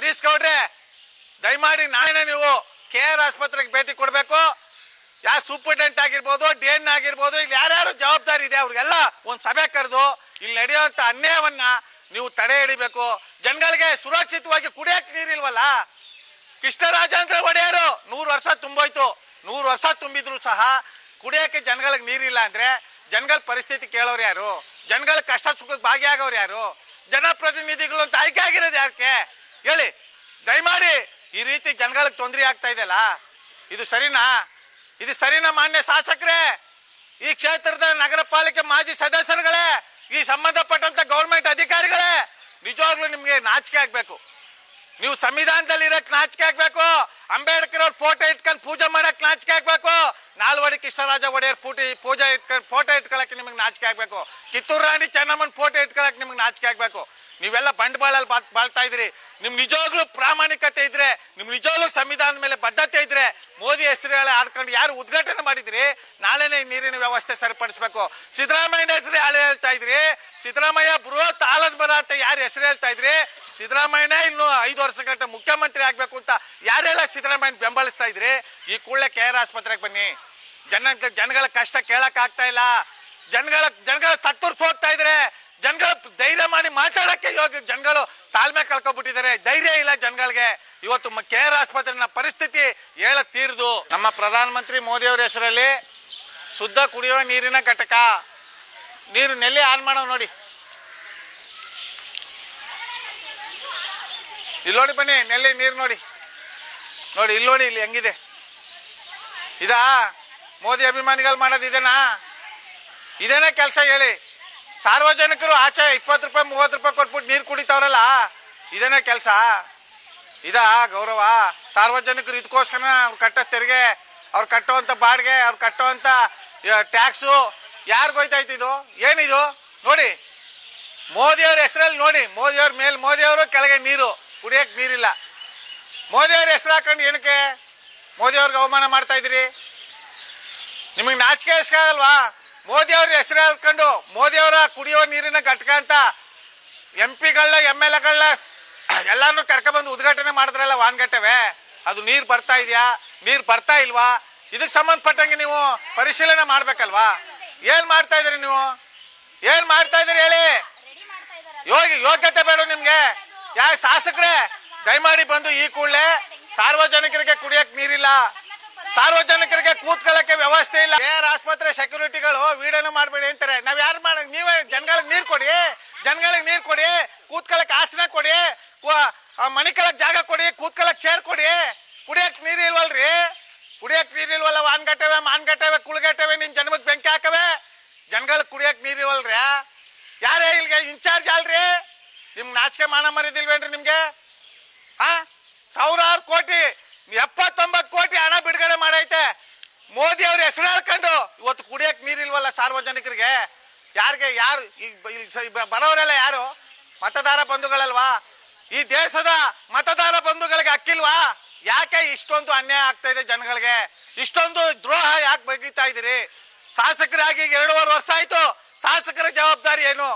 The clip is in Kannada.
ಹರೀಶ್ ಗೌಡ್ರೆ ದಯಮಾಡಿ ನಾಳೆ ನೀವು ಕೆ ಆರ್ ಆಸ್ಪತ್ರೆಗೆ ಭೇಟಿ ಕೊಡಬೇಕು. ಯಾವ ಸೂಪರ್ಡೆಂಟ್ ಆಗಿರ್ಬೋದು, ಡಿ ಎನ್ ಆಗಿರ್ಬೋದು, ಇಲ್ಲಿ ಯಾರ್ಯಾರು ಜವಾಬ್ದಾರಿ ಇದೆ ಅವ್ರಿಗೆಲ್ಲ ಒಂದು ಸಭೆ ಕರೆದು ಇಲ್ಲಿ ನಡೆಯುವಂಥ ಅನ್ಯಾಯವನ್ನ ನೀವು ತಡೆ ಹಿಡಿಬೇಕು. ಜನಗಳಿಗೆ ಸುರಕ್ಷಿತವಾಗಿ ಕುಡಿಯಕ್ಕೆ ನೀರಿಲ್ವಲ್ಲ? ಕೃಷ್ಣರಾಜೇಂದ್ರ ಒಡೆಯರು. ನೂರು ವರ್ಷ ತುಂಬೋಯ್ತು. ನೂರು ವರ್ಷ ತುಂಬಿದ್ರು ಸಹ ಕುಡಿಯೋಕ್ಕೆ ಜನಗಳಿಗೆ ನೀರಿಲ್ಲ ಅಂದ್ರೆ ಜನಗಳ ಪರಿಸ್ಥಿತಿ ಕೇಳೋರು ಯಾರು? ಜನಗಳ ಕಷ್ಟ ಸುಖಕ್ಕೆ ಭಾಗಿಯಾಗೋರು ಯಾರು? ಜನಪ್ರತಿನಿಧಿಗಳು ಅಂತ ಆಯ್ಕೆ ಆಗಿರೋದು ಯಾಕೆ ಹೇಳಿ, ದಯಮಾಡಿ, ಈ ರೀತಿ ಜನಗಳಿಗೆ ತೊಂದರೆ ಆಗ್ತಾ ಇದೆಯಲ್ಲ, ಇದು ಸರಿನಾ? ಇದು ಸರಿನಾ ಮಾನ್ಯ ಶಾಸಕರೇ? ಈ ಕ್ಷೇತ್ರದ ನಗರ ಪಾಲಿಕೆ ಮಾಜಿ ಸದಸ್ಯರುಗಳೇ, ಈ ಸಂಬಂಧಪಟ್ಟಂತ ಗೌರ್ಮೆಂಟ್ ಅಧಿಕಾರಿಗಳೇ, ನಿಜವಾಗ್ಲೂ ನಿಮಗೆ ನಾಚಿಕೆ ಆಗ್ಬೇಕು. ನೀವು ಸಂವಿಧಾನದಲ್ಲಿ ಇರಕ್ ನಾಚಿಕೆ ಆಗ್ಬೇಕು, ಅಂಬೇಡ್ಕರ್ ಅವ್ರ ಫೋಟೋ ಇಟ್ಕೊಂಡು ಪೂಜೆ ಮಾಡಕ್ ನಾಚಿಕೆ ಆಗ್ಬೇಕು ನಾಲ್ವಡಿ ಕೃಷ್ಣರಾಜ ಒಡೆಯರ್ ಪೂಟಿ ಪೂಜೆ ಇಟ್ಕೊಂಡು ಫೋಟೋ ಇಟ್ಕೊಳಕ್ಕೆ ನಿಮಗೆ ನಾಚಿಕೆ ಆಗಬೇಕು. ಕಿತ್ತೂರು ರಾಣಿ ಚೆನ್ನಮ್ಮನ ಫೋಟೋ ಇಟ್ಕೊಳಕ್ಕೆ ನಿಮಗೆ ನಾಚಿಕೆ ಆಗಬೇಕು. ನೀವೆಲ್ಲ ಬಂಡವಾಳಲ್ಲಿ ಬಾ ಬಾಳ್ತಾ ಇದ್ರಿ ನಿಮ್ಮ ನಿಜವಾಗ್ಲೂ ಪ್ರಾಮಾಣಿಕತೆ ಇದ್ರೆ ನಿಮ್ಮ ನಿಜವಾಗ್ಲೂ ಸಂವಿಧಾನದ ಮೇಲೆ ಬದ್ಧತೆ ಇದ್ರೆ ಮೋದಿ ಹೆಸರು ಆಡ್ಕೊಂಡು ಯಾರು ಉದ್ಘಾಟನೆ ಮಾಡಿದ್ರಿ? ನಾಳೆನೇ ನೀರಿನ ವ್ಯವಸ್ಥೆ ಸರಿಪಡಿಸ್ಬೇಕು. ಸಿದ್ದರಾಮಯ್ಯ ಹೆಸರು ಯಾರು ಹೇಳ್ತಾ ಇದ್ರಿ? ಸಿದ್ದರಾಮಯ್ಯ ಬೃಹತ್ ಆಲದ ಬರ ಅಂತ ಯಾರು ಹೆಸರು ಹೇಳ್ತಾ ಇದ್ರಿ? ಸಿದ್ದರಾಮಯ್ಯನೇ ಇನ್ನು ಐದು ವರ್ಷ ಗಂಟೆ ಮುಖ್ಯಮಂತ್ರಿ ಆಗ್ಬೇಕು ಅಂತ ಯಾರೆಲ್ಲ ಸಿದ್ದರಾಮಯ್ಯ ಬೆಂಬಲಿಸ್ತಾ ಇದ್ರಿ? ಈ ಕೂಡಲೇ ಕೆ ಆರ್ ಆಸ್ಪತ್ರೆಗೆ ಬನ್ನಿ. ಜನ ಜನಗಳ ಕಷ್ಟ ಕೇಳಕ್ ಆಗ್ತಾ ಇಲ್ಲ. ಜನಗಳ ಜನಗಳ ತತ್ತುರ್ಸ್ ಹೋಗ್ತಾ ಇದ್ರೆ ಜನಗಳ ಧೈರ್ಯ ಮಾಡಿ ಮಾತಾಡಕ್ಕೆ ಇವಾಗ ಜನಗಳು ತಾಳ್ಮೆ ಕಳ್ಕೊಬಿಟ್ಟಿದ್ದಾರೆ. ಧೈರ್ಯ ಇಲ್ಲ ಜನಗಳಿಗೆ. ಇವತ್ತು ಕೆ ಆರ್ ಆಸ್ಪತ್ರೆನ ಪರಿಸ್ಥಿತಿ ಹೇಳ ತೀರ್ದು. ನಮ್ಮ ಪ್ರಧಾನಮಂತ್ರಿ ಮೋದಿ ಅವರ ಹೆಸರಲ್ಲಿ ಶುದ್ಧ ಕುಡಿಯುವ ನೀರಿನ ಘಟಕ. ನೀರು ನೆಲ್ಲಿ ಆನ್ ಮಾಡೋ ನೋಡಿ. ಇಲ್ಲಿ ನೋಡಿ ಬನ್ನಿ, ನೆಲ್ಲಿ ನೀರು ನೋಡಿ. ನೋಡಿ ಇಲ್ಲಿ ನೋಡಿ, ಇಲ್ಲಿ ಹೆಂಗಿದೆ. ಇದಾ? ಮೋದಿ ಅಭಿಮಾನಿಗಳು ಮಾಡೋದು ಇದೇನಾ ಇದೇನೇ ಕೆಲಸ ಹೇಳಿ. ಸಾರ್ವಜನಿಕರು ಆಚೆ ಇಪ್ಪತ್ತು ರೂಪಾಯಿ, ಮೂವತ್ತು ರೂಪಾಯಿ ಕೊಟ್ಬಿಟ್ಟು ನೀರು ಕುಡಿತಾವ್ರಲ್ಲ ಇದೇನೇ ಕೆಲಸ. ಇದಾ ಗೌರವ? ಸಾರ್ವಜನಿಕರು ಇದಕ್ಕೋಸ್ಕರ ಅವ್ರು ಕಟ್ಟೋ ತೆರಿಗೆ, ಅವ್ರು ಕಟ್ಟುವಂಥ ಬಾಡಿಗೆ, ಅವ್ರು ಕಟ್ಟುವಂಥ ಟ್ಯಾಕ್ಸು. ಯಾರಿಗೂ ಹೋಯ್ತೈತೆ ಇದು? ಏನಿದು? ನೋಡಿ, ಮೋದಿಯವ್ರ ಹೆಸರಲ್ಲಿ ನೋಡಿ, ಮೋದಿಯವ್ರ ಮೇಲೆ, ಮೋದಿಯವರು ಕೆಳಗೆ ನೀರು. ಕುಡಿಯೋಕ್ಕೆ ನೀರಿಲ್ಲ. ಮೋದಿಯವ್ರ ಹೆಸರು ಹಾಕೊಂಡು ಏನಕ್ಕೆ ಮೋದಿಯವ್ರಿಗೆ ಅವಮಾನ ಮಾಡ್ತಾ ಇದ್ದೀರಿ? ನಿಮಗೆ ನಾಚಿಕೆ ಇಸ್ಕಾಗಲ್ವಾ ಮೋದಿ ಅವ್ರ ಹೆಸರು ಹೇಳ್ಕೊಂಡು ಮೋದಿ ಅವರ ಕುಡಿಯೋ ನೀರಿನ ಘಟಕ ಅಂತ ಎಂ ಪಿಗಳನ್ನ ಎಂ ಎಲ್ ಎಗಳನ್ನ ಎಲ್ಲಾರು ಕರ್ಕೊಬಂದು ಉದ್ಘಾಟನೆ ಮಾಡಿದ್ರಲ್ಲ ವಾನ್ಗಟ್ಟವೆ? ಅದು ನೀರು ಬರ್ತಾ ಇದೆಯಾ? ನೀರು ಬರ್ತಾ ಇಲ್ವಾ? ಇದಕ್ಕೆ ಸಂಬಂಧಪಟ್ಟಂಗೆ ನೀವು ಪರಿಶೀಲನೆ ಮಾಡಬೇಕಲ್ವಾ? ಏನು ಮಾಡ್ತಾ ಇದ್ದೀರಿ ನೀವು? ಏನು ಮಾಡ್ತಾ ಇದ್ದೀರಿ ಹೇಳಿ? ಯೋಗಿ, ಯೋಗ್ಯತೆ ಬೇಡ ನಿಮಗೆ. ಯಾ ಶಾಸಕರೇ? ದಯಮಾಡಿ ಬಂದು ಈ ಕೂಡಲೇ ಸಾರ್ವಜನಿಕರಿಗೆ ಕುಡಿಯಕ್ ನೀರಿಲ್ಲ. ಸಾರ್ವಜನಿಕರಿಗೆ ಕೂತ್ಕೊಳ್ಳಕ್ಕೆ ವ್ಯವಸ್ಥೆ ಇಲ್ಲ. ಏರ್ ಆಸ್ಪತ್ರೆ ಸೆಕ್ಯೂರಿಟಿಗಳು ವಿಡಿಯೋನು ಮಾಡಬೇಡಿ ಅಂತಾರೆ. ನಾವ್ ಯಾರು ಮಾಡ, ನೀವೇ ಜನಗಳಿಗೆ ನೀರು ಕೊಡಿ, ಜನಗಳಿಗೆ ನೀರು ಕೊಡಿ, ಕೂತ್ಕೊಳ್ಳಕ್ಕೆ ಆಸನ ಕೊಡಿ ಕು- ಆ, ಮಣಿಕಳಕ್ ಜಾಗ ಕೊಡಿ ಕೂತ್ಕೊಳ್ಳಕ್ ಚೇರ್ ಕೊಡಿ. ಕುಡಿಯಕ್ ನೀರು ಇಲ್ವಲ್ರಿ? ಕುಡಿಯಕ್ ನೀರು ಇಲ್ವಲ್ಲ, ವಾನ್ಗಟ್ಟವೆ, ಮಾನ್ಗಟ್ಟವೆ, ಕುಳ್ಗಟ್ಟವೆ, ನಿಮ್ ಜನ್ಮಕ್ ಬೆಂಕಿ ಹಾಕವೆ? ಜನಗಳಿಗೆ ಕುಡಿಯಕ್ ನೀರು ಇಲ್ವಲ್ರಿ? ಯಾರೇ ಇಲ್ಲಿಗೆ ಇನ್ಚಾರ್ಜ್ ಅಲ್ರಿ ನಿಮ್ ನಾಚಿಕೆ ಮಾನ ಮರಿದಿಲ್ವೇನ್ರಿ ನಿಮ್ಗೆ? ಆ? ಸಾವಿರಾರು ಕೋಟಿ ಎಪ್ಪತ್ತೊಂಬತ್ತು ಕೋಟಿ ಹಣ ಬಿಡುಗಡೆ ಮಾಡೈತೆ. ಮೋದಿ ಅವ್ರ ಹೆಸರು ಹೇಳ್ಕೊಂಡು ಇವತ್ತು ಕುಡಿಯಕ್ ನೀರಿಲ್ವಲ್ಲ ಸಾರ್ವಜನಿಕರಿಗೆ? ಯಾರಿಗೆ ಯಾರು? ಈ ಬರೋರೆಲ್ಲ ಯಾರು? ಮತದಾರ ಬಂಧುಗಳಲ್ವಾ? ಈ ದೇಶದ ಮತದಾರ ಬಂಧುಗಳಿಗೆ ಅಕ್ಕಿಲ್ವಾ ಯಾಕೆ ಇಷ್ಟೊಂದು ಅನ್ಯಾಯ ಆಗ್ತಾ ಇದೆ ಜನಗಳಿಗೆ? ಇಷ್ಟೊಂದು ದ್ರೋಹ ಯಾಕೆ ಬಗೀತಾ ಇದ್ದೀರಿ? ಶಾಸಕರಾಗಿ ಎರಡೂವರೆ ವರ್ಷ ಆಯ್ತು. ಶಾಸಕರ ಜವಾಬ್ದಾರಿ ಏನು?